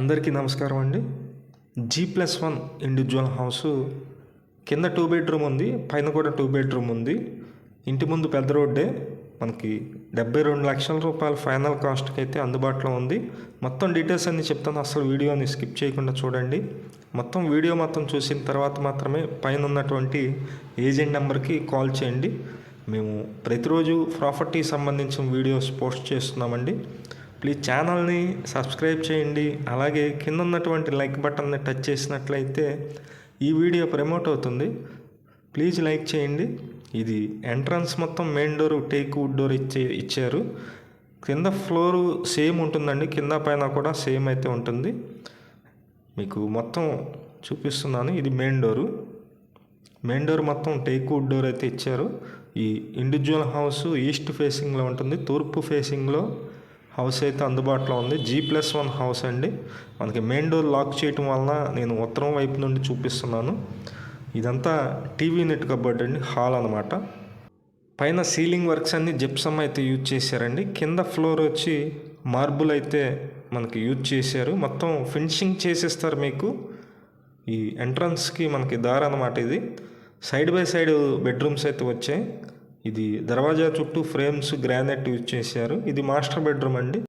అందరికీ నమస్కారం అండి. G plus one individual house కింద టూ బెడ్రూమ్ ఉంది పైన కూడా టూ బెడ్రూమ్ ఉంది. ఇంటి ముందు పెద్ద రోడ్డే మనకి డెబ్బై రెండు లక్షల రూపాయల ఫైనల్ కాస్ట్కి అయితే అందుబాటులో ఉంది. మొత్తం డీటెయిల్స్ అన్నీ చెప్తాను అసలు వీడియోని స్కిప్ చేయకుండా చూడండి. మొత్తం వీడియో మొత్తం చూసిన తర్వాత మాత్రమే పైన ఉన్నటువంటి ఏజెంట్ నెంబర్కి కాల్ చేయండి. మేము ప్రతిరోజు ప్రాపర్టీ సంబంధించిన వీడియోస్ పోస్ట్ చేస్తున్నామండి. ప్లీజ్ ఛానల్ని సబ్స్క్రైబ్ చేయండి. అలాగే కింద ఉన్నటువంటి లైక్ బటన్ని టచ్ చేసినట్లయితే ఈ వీడియో ప్రమోట్ అవుతుంది. ప్లీజ్ లైక్ చేయండి. ఇది ఎంట్రన్స్ మొత్తం main door teak wood door ఇచ్చే ఇచ్చారు. కింద ఫ్లోరు సేమ్ ఉంటుందండి. కింద పైన కూడా సేమ్ అయితే ఉంటుంది. మీకు మొత్తం చూపిస్తున్నాను. ఇది మెయిన్ డోరు. మెయిన్ డోర్ మొత్తం టేక్ వుడ్ డోర్ అయితే ఇచ్చారు. ఈ ఇండివిజువల్ హౌస్ ఈస్ట్ ఫేసింగ్లో ఉంటుంది. తూర్పు ఫేసింగ్లో హౌస్ అయితే అందుబాటులో ఉంది. జీ ప్లస్ వన్ హౌస్ అండి. మనకి మెయిన్ డోర్ లాక్ చేయటం వలన నేను ఉత్తరం వైపు నుండి చూపిస్తున్నాను. ఇదంతా టీవీ నెట్ కబర్డ్ అండి హాల్ అనమాట పైన సీలింగ్ వర్క్స్ అన్ని జిప్సమ్ అయితే యూజ్ చేశారండి. కింద ఫ్లోర్ వచ్చి మార్బుల్ అయితే మనకి యూజ్ చేశారు. మొత్తం ఫినిషింగ్ చేసేస్తారు మీకు. ఈ ఎంట్రన్స్కి మనకి దారి అనమాట ఇది. సైడ్ బై సైడ్ బెడ్రూమ్స్ అయితే వచ్చాయి. ఇది దర్వాజా చుట్టూ ఫ్రేమ్స్ గ్రానైట్ యూజ్ చేశారు. ఇది మాస్టర్ బెడ్రూమ్ అండి.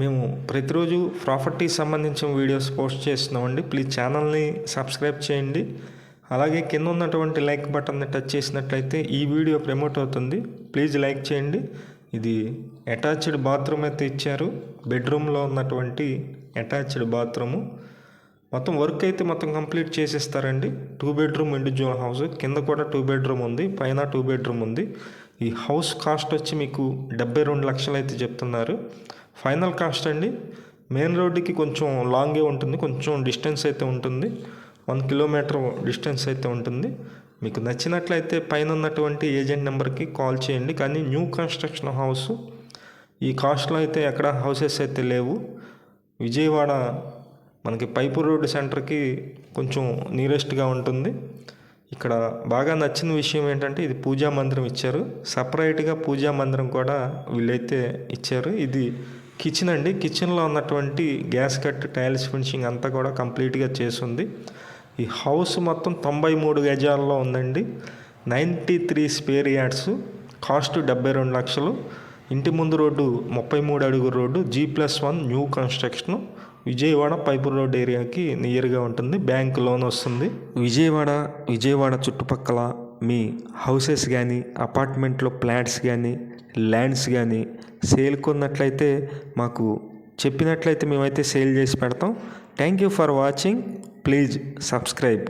మేము ప్రతిరోజు ప్రాపర్టీ సంబంధించిన వీడియోస్ పోస్ట్ చేస్తున్నామండి. ప్లీజ్ ఛానల్ని సబ్స్క్రైబ్ చేయండి. అలాగే కింద ఉన్నటువంటి లైక్ బటన్ని టచ్ చేసినట్లయితే ఈ వీడియో ప్రమోట్ అవుతుంది. ప్లీజ్ లైక్ చేయండి. ఇది అటాచ్డ్ బాత్రూమ్ అయితే ఇచ్చారు. బెడ్రూమ్లో ఉన్నటువంటి అటాచ్డ్ బాత్రూము. మొత్తం వర్క్ అయితే మొత్తం కంప్లీట్ చేసేస్తారండి. టూ బెడ్రూమ్ ఇండివిజువల్ హౌస్ కింద కూడా టూ బెడ్రూమ్ ఉంది. పైన టూ బెడ్రూమ్ ఉంది. ఈ హౌస్ కాస్ట్ వచ్చి మీకు డెబ్బై రెండు లక్షలు అయితే చెప్తున్నారు. ఫైనల్ కాస్ట్ అండి. మెయిన్ రోడ్డుకి కొంచెం లాంగే ఉంటుంది. కొంచెం డిస్టెన్స్ అయితే ఉంటుంది. వన్ కిలోమీటర్ డిస్టెన్స్ అయితే ఉంటుంది. మీకు నచ్చినట్లయితే పైన ఉన్నటువంటి ఏజెంట్ నెంబర్కి కాల్ చేయండి. కానీ న్యూ కన్స్ట్రక్షన్ హౌస్ ఈ కాస్ట్లో అయితే ఎక్కడ హౌసెస్ అయితే లేవు. విజయవాడ మనకి పైపు రోడ్ సెంటర్కి కొంచెం నియరెస్ట్గా ఉంటుంది. ఇక్కడ బాగా నచ్చిన విషయం ఏంటంటే ఇది పూజా మందిరం ఇచ్చారు. సపరేట్గా పూజా మందిరం కూడా వీళ్ళైతే ఇచ్చారు. ఇది కిచెన్ అండి. కిచెన్లో ఉన్నటువంటి గ్యాస్ కట్ టైల్స్ ఫినిషింగ్ అంతా కూడా కంప్లీట్గా చేసింది ఈ హౌస్ మొత్తం తొంభై మూడు గజాల్లో ఉందండి. Ninety three square yards cost డెబ్బై రెండు లక్షలు. ఇంటి ముందు రోడ్డు ముప్పై మూడు అడుగు road G plus one new construction. Vijayawada pipe road ఏరియాకి నియర్గా ఉంటుంది. బ్యాంక్ లోన్ వస్తుంది. విజయవాడ విజయవాడ చుట్టుపక్కల మీ హౌసెస్ కానీ అపార్ట్మెంట్లో ఫ్లాట్స్ కానీ ల్యాండ్స్ కానీ సేల్ కొన్నట్లయితే మాకు చెప్పినట్లయితే మేమైతే సేల్ చేసి పెడతాం. Thank you for watching. Please subscribe.